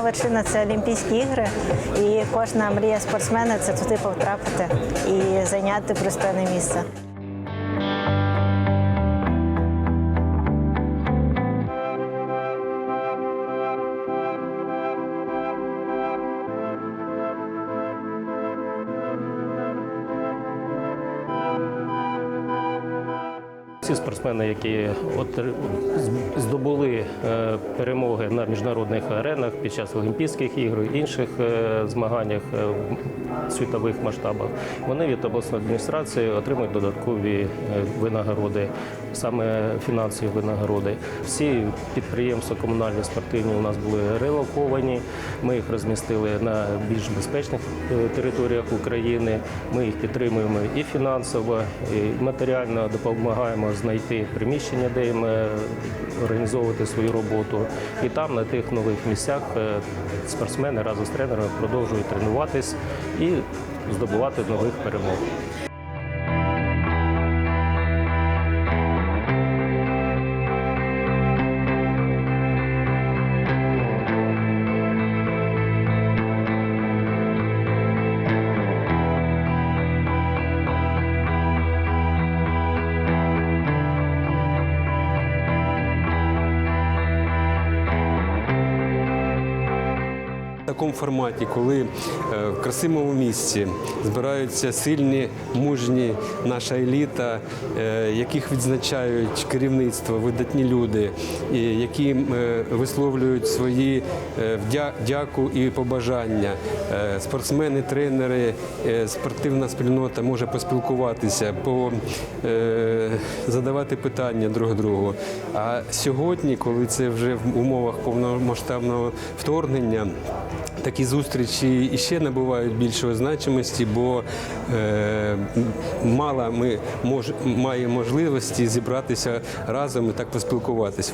вершина це Олімпійські ігри, і кожна мрія спортсмена це туди потрапити і зайняти пристойне місце. Всі спортсмени, які здобули е, перемоги на міжнародних аренах під час Олімпійських ігор, інших е, змаганнях е, в світових масштабах, вони від обласної адміністрації отримують додаткові винагороди, саме фінансові винагороди. Всі підприємства комунальні спортивні у нас були релоковані. Ми їх розмістили на більш безпечних територіях України. Ми їх підтримуємо і фінансово, і матеріально допомагаємо знайти приміщення, де їм е, організовувати свою роботу. І там, на тих нових місцях, е, спортсмени разом з тренерами продовжують тренуватись і здобувати нових перемог. Такому форматі, коли е, в красивому місці збираються сильні, мужні наша еліта, е, яких відзначають керівництво, видатні люди, які е, висловлюють свої дяку і побажання. Спортсмени, тренери, спортивна спільнота може поспілкуватися, по, задавати питання друг другу. А сьогодні, коли це вже в умовах повномасштабного вторгнення, Такі зустрічі іще набувають більшої значимості, бо е, мало ми мож, маємо можливості зібратися разом і так поспілкуватися.